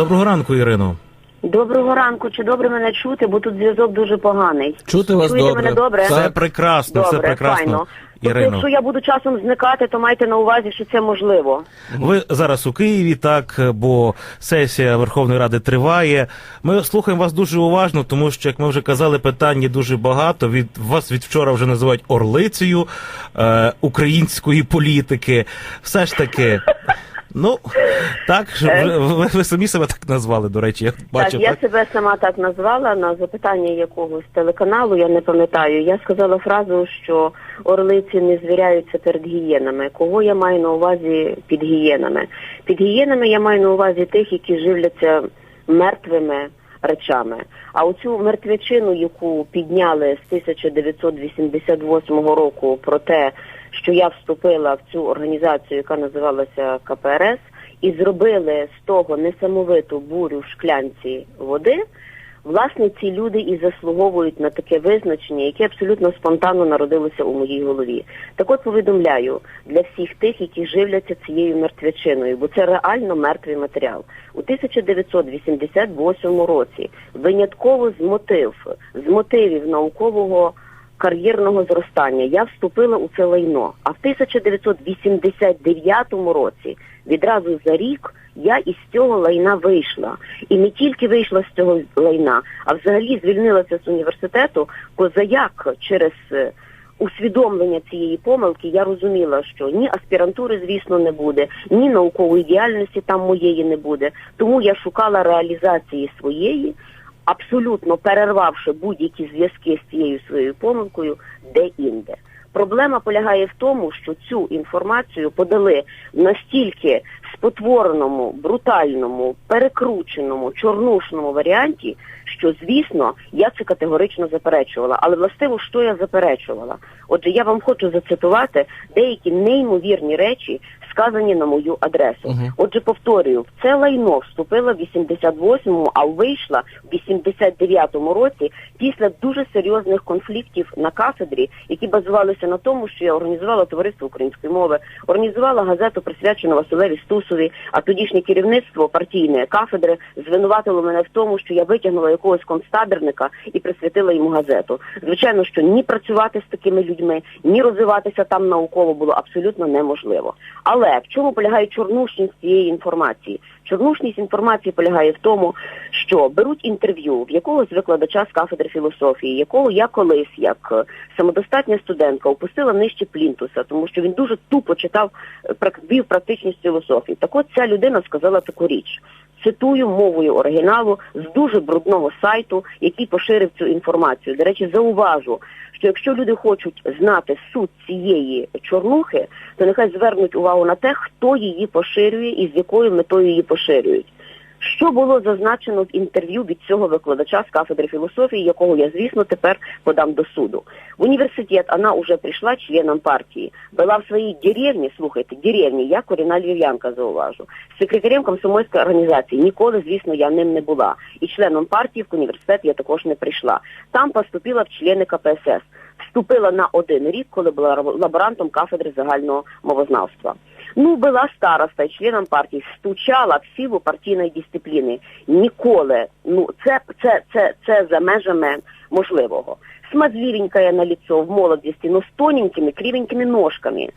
Доброго ранку, Ірино. Доброго ранку. Чи добре мене чути? Бо тут зв'язок дуже поганий. Чути вас Чуєте добре. мене добре? Все прекрасно, все прекрасно. файно. Тобто, якщо я буду часом зникати, то майте на увазі, що це можливо. ви зараз у Києві, так, бо сесія Верховної Ради триває. Ми слухаємо вас дуже уважно, тому що, як ми вже казали, питань дуже багато. Від вас від вчора вже називають орлицею е, української політики. Все ж таки. Ну так ви, ви, ви самі себе так назвали. До речі, я бачив. так, я так? себе сама так назвала на запитання якогось телеканалу, я не пам'ятаю. Я сказала фразу, що орлиці не звіряються перед гієнами. Кого я маю на увазі під гієнами? Під гієнами я маю на увазі тих, які живляться мертвими речами. А оцю мертвячину, яку підняли з 1988 року про те, що я вступила в цю організацію, яка називалася КПРС, і зробили з того несамовиту бурю в шклянці води. Власне, ці люди і заслуговують на таке визначення, яке абсолютно спонтанно народилося у моїй голові. Так от повідомляю для всіх тих, які живляться цією мертвячиною, бо це реально мертвий матеріал. У 1988 році винятково з мотив, з мотивів наукового кар'єрного зростання я вступила у це лайно. А в 1989 році, відразу за рік, я із цього лайна вийшла. І не тільки вийшла з цього лайна, а взагалі звільнилася з університету, козаяк через е, усвідомлення цієї помилки я розуміла, що ні аспірантури, звісно, не буде, ні наукової діяльності там моєї не буде. Тому я шукала реалізації своєї, абсолютно перервавши будь-які зв'язки з цією своєю помилкою де-інде. Проблема полягає в тому, що цю інформацію подали настільки спотвореному, брутальному, перекрученому, чорнушному варіанті, що, звісно, я це категорично заперечувала. Але властиво, що я заперечувала? Отже, я вам хочу зацитувати деякі неймовірні речі, сказані на мою адресу. Мгм. Отже, повторюю, в це лайно вступила в 88-му, а вийшла в 89-му році після дуже серйозних конфліктів на кафедрі, які базувалися на тому, що я організувала товариство української мови, організувала газету, присвячену Василеві Стусові, а тодішнє керівництво партійної кафедри звинуватило мене в тому, що я витягнула якогось концтабірника і присвятила йому газету. Звичайно, що ні працювати з такими людьми, ні розвиватися там науково було абсолютно неможливо. Але в чому полягає чорнушність цієї інформації? Чорнушність інформації полягає в тому, що беруть інтерв'ю в якогось викладача з кафедри філософії, якого я колись, як е, самодостатня студентка, опустила нижче плінтуса, тому що він дуже тупо читав е, вів практичність філософії. Так от ця людина сказала таку річ. Цитую мовою оригіналу з дуже брудного сайту, який поширив цю інформацію. До речі, зауважу, що якщо люди хочуть знати суть цієї чорнухи, то нехай звернуть увагу на те, хто її поширює і з якою метою її поширюють. Що було зазначено в інтерв'ю від цього викладача з кафедри філософії, якого я, звісно, тепер подам до суду. В университет она уже пришла членом партии. Была в своей деревне, слухайте, деревні, я корінна львів'янка, зауважу. Секретарем комсомольської організації. Ніколи, звісно, я ним не була. І членом партії в університет я також не прийшла. Там поступила в члени КПСС. Вступила на один рік, коли була лаборантом кафедри загального мовознавства. Ну, була староста членом партії, стучала в силу партійної дисципліни. Ніколи, ну це, це, це, це за межами можливого. Смазливенькая на лицо в молодости, но с тоненькими, кривенькими ножками.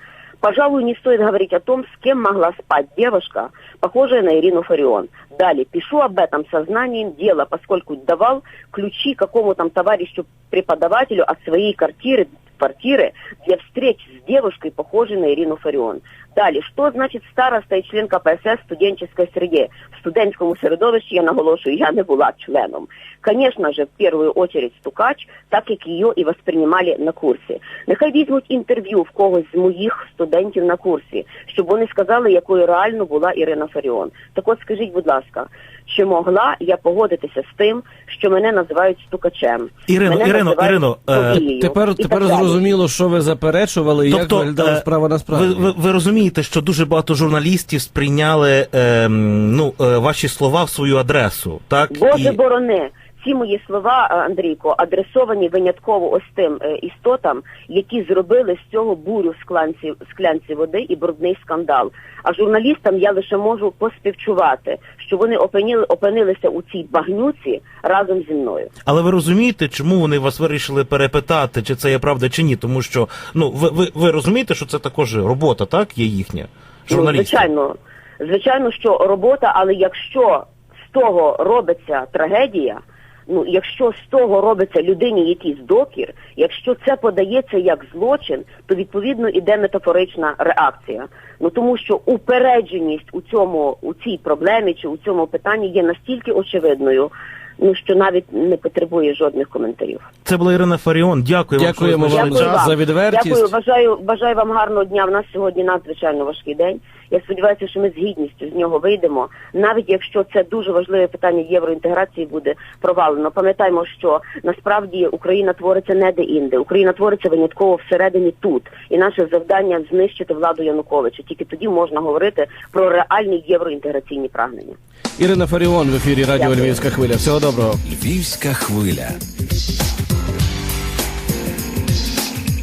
Пожалуй, не стоит говорить о том, с кем могла спать девушка, похожая на Ирину Фарион. Далее, пишу об этом сознанием дела, поскольку давал ключи какому там товарищу преподавателю от своей квартиры, квартиры для встреч с девушкой, похожей на Ирину Фарион. Далее, что значит староста і член КПСС в студенческой среде? В студентському середовищі, я наголошую, я не була членом. Конечно же, в первую очередь стукач, так як її і восприймали на курсі. Нехай візьмуть інтерв'ю в когось з моїх студентів на курсі, щоб вони сказали, якою реально була Ірина Фаріон. Так от скажіть, будь ласка, чи могла я погодитися з тим, що мене називають стукачем? Ірино, мене Ірино, Ірино, е, Тепер, тепер зрозуміло, що ви заперечували і як виглядала е, справа насправді. Ви, ви, ви розумієте, що дуже багато журналістів сприйняли е, ну, е, ваші слова в свою адресу, так? Боже І- борони, ці мої слова, е, Андрійко, адресовані винятково ось тим е, істотам, які зробили з цього бурю в склянці, склянці води і брудний скандал. А журналістам я лише можу поспівчувати, що вони опиніли, опинилися у цій багнюці разом зі мною. Але ви розумієте, чому вони вас вирішили перепитати, чи це є правда чи ні? Тому що ну ви, ви, ви розумієте, що це також робота, так є їхня Ну, журналістів? звичайно, звичайно, що робота, але якщо з того робиться трагедія, ну якщо з того робиться людині якийсь докір, якщо це подається як злочин, то відповідно іде метафорична реакція. Ну тому що упередженість у цьому у цій проблемі чи у цьому питанні є настільки очевидною, ну що навіть не потребує жодних коментарів. Це була Ірина Фаріон. Дякую вам, Дякуємо вам Дякую час. за відвертість. Дякую, бажаю, бажаю вам гарного дня. В нас сьогодні надзвичайно важкий день. Я сподіваюся, що ми з гідністю з нього вийдемо, навіть якщо це дуже важливе питання євроінтеграції буде провалено. Пам'ятаємо, що насправді Україна твориться не де-інде. Україна твориться винятково всередині тут. І наше завдання знищити владу Януковича. Тільки тоді можна говорити про реальні євроінтеграційні прагнення. Ірина Фаріон в ефірі Радіо Дякую. Львівська хвиля. Всього доброго. Львівська хвиля.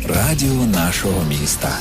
Радіо нашого міста.